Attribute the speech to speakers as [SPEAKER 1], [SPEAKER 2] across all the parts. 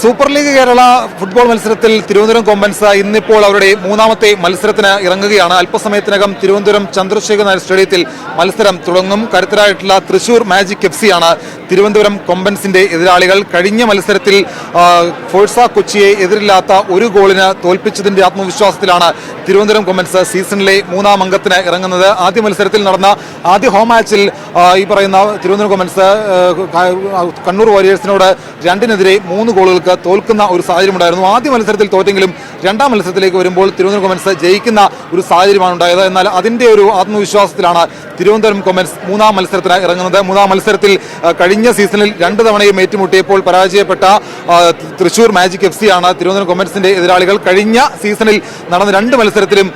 [SPEAKER 1] Super league Kerala football മത്സരത്തിൽ തിരുവനന്തപുരം കൊമ്പൻസ് ഇന്നിപ്പോൾ അവരുടെ മൂന്നാമത്തെ മത്സരത്തിന് ഇറങ്ങുകയാണ്. അല്പസമയത്തിനകം തിരുവനന്തപുരം ചന്ദ്രശേഖർ നായർ സ്റ്റേഡിയത്തിൽ മത്സരം തുടങ്ങും. കരുത്തരായിട്ടുള്ള തൃശൂർ മാജിക് എഫ് ആണ് തിരുവനന്തപുരം കൊമ്പൻസിന്റെ എതിരാളികൾ. കഴിഞ്ഞ മത്സരത്തിൽ ഫോഴ്സ കൊച്ചിയെ എതിരില്ലാത്ത ഒരു ഗോളിന് തോൽപ്പിച്ചതിന്റെ ആത്മവിശ്വാസത്തിലാണ് തിരുവനന്തപുരം കൊമ്പൻസ് സീസണിലെ മൂന്നാം അംഗത്തിന് ഇറങ്ങുന്നത്. ആദ്യ മത്സരത്തിൽ നടന്ന ആദ്യ ഹോം മാച്ചിൽ ഈ പറയുന്ന തിരുവനന്തപുരം കൊമ്പൻസ് കണ്ണൂർ വാരിയേഴ്സിനോട് രണ്ടിനെതിരെ മൂന്ന് ഗോളുകൾക്ക് തോൽക്കുന്ന ഒരു സാഹചര്യം ഉണ്ടായിരുന്നു ആദ്യ മത്സരത്തിൽ തോറ്റെങ്കിലും രണ്ടാം മത്സരത്തിലേക്ക് വരുമ്പോൾ തിരുവനന്തപുരം കൊമൻസ് ജയിക്കുന്ന ഒരു സാഹചര്യമാണ് ഉണ്ടായത്. എന്നാൽ അതിന്റെ ഒരു ആത്മവിശ്വാസത്തിലാണ് തിരുവനന്തപുരം കൊമൻസ് മൂന്നാം മത്സരത്തിന് ഇറങ്ങുന്നത്. മൂന്നാം മത്സരത്തിൽ കഴിഞ്ഞ സീസണിൽ രണ്ട് തവണയും ഏറ്റുമുട്ടിയപ്പോൾ പരാജയപ്പെട്ട തൃശൂർ മാജിക് എഫ് സി ആണ് തിരുവനന്തപുരം കൊമ്പൻസിന്റെ എതിരാളികൾ. കഴിഞ്ഞ സീസണിൽ നടന്ന രണ്ട് മത്സരത്തിലും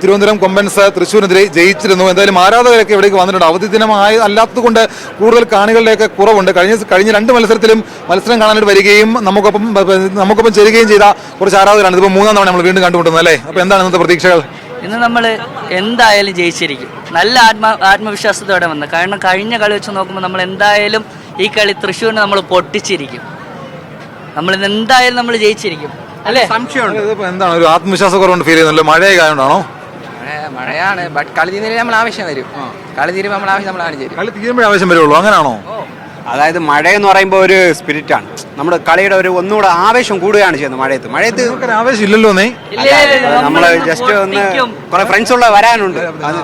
[SPEAKER 1] തിരുവനന്തപുരം കൊമ്പൻസ് തൃശ്ശൂരിനെതിരെ ജയിച്ചിരുന്നു. എന്തായാലും ആരാധകരൊക്കെ ഇവിടേക്ക് വന്നിട്ടുണ്ട്. അവധി ദിനമായ അല്ലാത്തതുകൊണ്ട് കൂടുതൽ കാണികളുടെയൊക്കെ കുറവുണ്ട്. കഴിഞ്ഞ കഴിഞ്ഞ രണ്ട് മത്സരത്തിലും മത്സരം കാണാനായിട്ട് വരികയും നമുക്കൊപ്പം നമുക്കൊപ്പം ചേരുകയും ചെയ്ത കുറച്ച് ആരാധകരാണ്. ഇതിപ്പോൾ മൂന്നാം തവണ നമ്മൾ വീണ്ടും കണ്ടുമുട്ടുന്നത് അല്ലേ? അപ്പൊ എന്താണ് ഇന്നത്തെ പ്രതീക്ഷകൾ?
[SPEAKER 2] ഇന്ന് നമ്മൾ എന്തായാലും ജയിച്ചിരിക്കും. നല്ല ആത്മ ആത്മവിശ്വാസത്തോടെ വന്ന്. കാരണം കഴിഞ്ഞ കളി വെച്ച് നോക്കുമ്പോൾ നമ്മൾ എന്തായാലും ഈ കളി തൃശ്ശൂരിന് നമ്മൾ പൊട്ടിച്ചിരിക്കും. നമ്മൾ ഇന്ന് എന്തായാലും നമ്മൾ ജയിച്ചിരിക്കും. അല്ലേ?
[SPEAKER 3] സംശയമുണ്ട്.
[SPEAKER 1] ഇതിപ്പോൾ എന്താണ്? ഒരു ആത്മവിശ്വാസക്കുറവുണ്ട് ഫീൽ ചെയ്യുന്നല്ലോ മഴയൊക്കെ ആയതുകൊണ്ടാണോ
[SPEAKER 3] മഴയാണ്. ബട്ട് കളി തീരുന്നതിന് നമ്മൾ ആവശ്യം വരും. കളി തീരുമ്പോൾ നമ്മൾ ആവശ്യം നമ്മൾ
[SPEAKER 1] കളി തീരുമ്പോഴേ ആവശ്യം വരുള്ളൂ. അങ്ങനെയാണോ
[SPEAKER 4] അതായത് മഴ എന്ന് പറയുമ്പോൾ ഒരു സ്പിരിറ്റ് ആണ്. നമ്മുടെ കളിയുടെ ഒരു ഒന്നുകൂടെ ആവേശം കൂടുകയാണ് ചെയ്യുന്നത് മഴയത്ത്. മഴയത്ത്
[SPEAKER 1] ആവേശം ഇല്ലല്ലോ
[SPEAKER 4] നമ്മൾ ജസ്റ്റ് ഒന്ന്. കുറെ ഫ്രണ്ട്സ് ഉള്ള വരാനുണ്ട്. അത്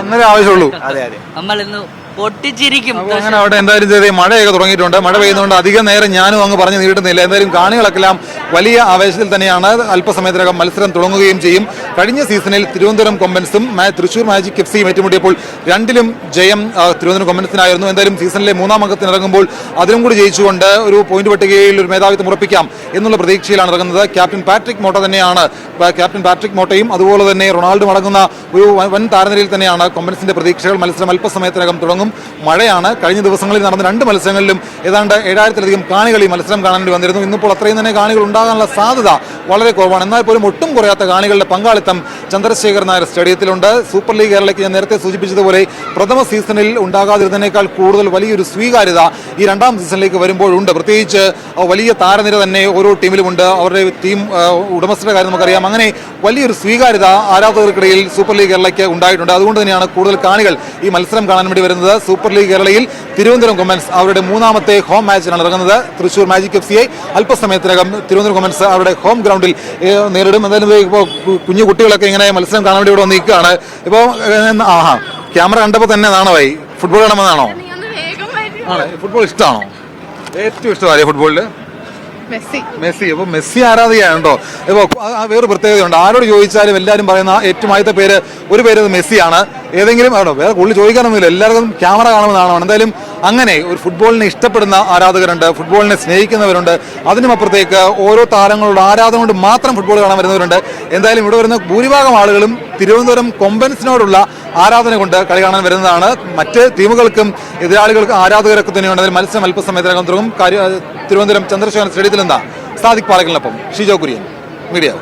[SPEAKER 1] അന്നേരം ആവശ്യമുള്ളൂ
[SPEAKER 4] അതെ അതെ.
[SPEAKER 2] നമ്മൾ ഇന്ന് പൊട്ടിച്ചിരിക്കും
[SPEAKER 1] അങ്ങനെ അവിടെ എന്തായാലും ചെയ്തേ മഴയൊക്കെ തുടങ്ങിയിട്ടുണ്ട്. മഴ പെയ്യുന്നതുകൊണ്ട് അധികം നേരം ഞാനും അങ്ങ് പറഞ്ഞു നീട്ടുന്നില്ല. എന്തായാലും കാണികളെല്ലാം വലിയ ആവേശത്തിൽ തന്നെയാണ് അല്പസമയത്തിനകം മത്സരം തുടങ്ങുകയും ചെയ്യും. കഴിഞ്ഞ സീസണിൽ തിരുവനന്തപുരം കൊമ്പൻസും തൃശൂർ മാജിക് എഫ് സിയും ഏറ്റുമുട്ടിയപ്പോൾ രണ്ടിലും ജയം തിരുവനന്തപുരം കൊമ്പൻസിനായിരുന്നു. എന്തായാലും സീസണിലെ മൂന്നാം അംഗത്തിന് ഇറങ്ങുമ്പോൾ അതിലും കൂടി ജയിച്ചുകൊണ്ട് ഒരു പോയിന്റ് പട്ടികയിൽ ഒരു മേധാവിത്വം ഉറപ്പിക്കാം എന്നുള്ള പ്രതീക്ഷയിലാണ് ഇറങ്ങുന്നത്. ക്യാപ്റ്റൻ പാട്രിക് മോട്ട തന്നെയാണ് ക്യാപ്റ്റൻ പാട്രിക് മോട്ടയും അതുപോലെ തന്നെ റൊണാൾഡോ അടങ്ങുന്ന ഒരു വൻ- താരനിരയിൽ തന്നെയാണ് കൊമ്പൻസിന്റെ പ്രതീക്ഷകൾ. മത്സരം അല്പസമയത്തിനകം തുടങ്ങും. മഴയാണ്. കഴിഞ്ഞ ദിവസങ്ങളിൽ നടന്ന രണ്ട് മത്സരങ്ങളിലും ഏതാണ്ട് ഏഴായിരത്തിലധികം കാണികൾ ഈ മത്സരം കാണേണ്ടി വന്നിരുന്നു. ഇന്നിപ്പോൾ അത്രയും തന്നെ കാണികൾ ഉണ്ടാകാനുള്ള സാധ്യത വളരെ കുറവാണ്. എന്നാൽ പോലും ഒട്ടും കുറയാത്ത കാണികളുടെ പങ്കാളിത്തം ചന്ദ്രശേഖർ നായർ സ്റ്റേഡിയത്തിലുണ്ട്. സൂപ്പർ ലീഗ് കേരളയ്ക്ക് ഞാൻ നേരത്തെ സൂചിപ്പിച്ചതുപോലെ പ്രഥമ സീസണിൽ ഉണ്ടാകാതിരുന്നതിനേക്കാൾ കൂടുതൽ വലിയൊരു സ്വീകാര്യത ഈ രണ്ടാം സീസണിലേക്ക് വരുമ്പോഴുണ്ട്. പ്രത്യേകിച്ച് വലിയ താരനിര തന്നെ ഓരോ ടീമിലുമുണ്ട്. അവരുടെ ടീം ഉടമസ്ഥരുടെ കാര്യം നമുക്കറിയാം. അങ്ങനെ വലിയൊരു സ്വീകാര്യത ആരാധകർക്കിടയിൽ സൂപ്പർ ലീഗ് കേരളയ്ക്ക് ഉണ്ടായിട്ടുണ്ട്. അതുകൊണ്ട് തന്നെയാണ് കൂടുതൽ കാണികൾ ഈ മത്സരം കാണാൻ വേണ്ടി വരുന്നത്. സൂപ്പർ ലീഗ് കേരളയിൽ തിരുവനന്തപുരം കൊമൻസ് അവരുടെ മൂന്നാമത്തെ ഹോം മാച്ചിനാണ് ഇറങ്ങുന്നത്. തൃശൂർ മാജിക് എഫ് സിയെ അല്പസമയത്തിനകം തിരുവനന്തപുരം കൊമൻസ് അവരുടെ ഹോം ഗ്രൗണ്ടിൽ നേരിടും. എന്തായാലും ഇപ്പോൾ കുഞ്ഞു കുട്ടികളൊക്കെ ഇങ്ങനെ മത്സരം കാണാൻ വേണ്ടി ഇവിടെ നിൽക്കുകയാണ് ഇപ്പോൾ ആഹാ ക്യാമറ കണ്ടപ്പോൾ തന്നെ നാണമായി ഫുട്ബോൾ കാണുമെന്നാണോ. ആണ്? ഫുട്ബോൾ ഇഷ്ടമാണോ? ഏറ്റവും ഇഷ്ടമായി ഫുട്ബോളിൽ
[SPEAKER 5] മെസ്സി.
[SPEAKER 1] അപ്പോൾ മെസ്സി ആരാധികയാണോ ഇപ്പൊ വേറെ പ്രത്യേകതയുണ്ട്. ആരോട് ചോദിച്ചാലും എല്ലാവരും പറയുന്ന ഏറ്റവും ആദ്യത്തെ പേര് ഒരു പേര് മെസ്സിയാണ്. ഏതെങ്കിലും ആണോ? വേറെ പുള്ളി ചോദിക്കാനൊന്നുമില്ല. എല്ലാവർക്കും ക്യാമറ കാണുമെന്നാണോ എന്തായാലും അങ്ങനെ ഒരു ഫുട്ബോളിനെ ഇഷ്ടപ്പെടുന്ന ആരാധകരുണ്ട് ഫുട്ബോളിനെ സ്നേഹിക്കുന്നവരുണ്ട് അതിനുമപ്പുറത്തേക്ക് ഓരോ താരങ്ങളുടെ ആരാധന കൊണ്ട് മാത്രം ഫുട്ബോൾ കാണാൻ വരുന്നവരുണ്ട്. എന്തായാലും ഇവിടെ വരുന്ന ഭൂരിഭാഗം ആളുകളും തിരുവനന്തപുരം കൊമ്പൻസിനോടുള്ള ആരാധന കൊണ്ട് കളി കാണാൻ വരുന്നതാണ്. മറ്റ് ടീമുകൾക്കും എതിരാളികൾക്കും ആരാധകരൊക്കെ തന്നെയുണ്ട്. മത്സരം അല്പസമയത്തിനകം തുടങ്ങും. തിരുവനന്തപുരം ചന്ദ്രശേഖരൻ സ്റ്റേഡിയത്തിൽ എന്താ സാദിഖ് പാലക്കലിനൊപ്പം ഷിജോ കുര്യൻ മീഡിയ.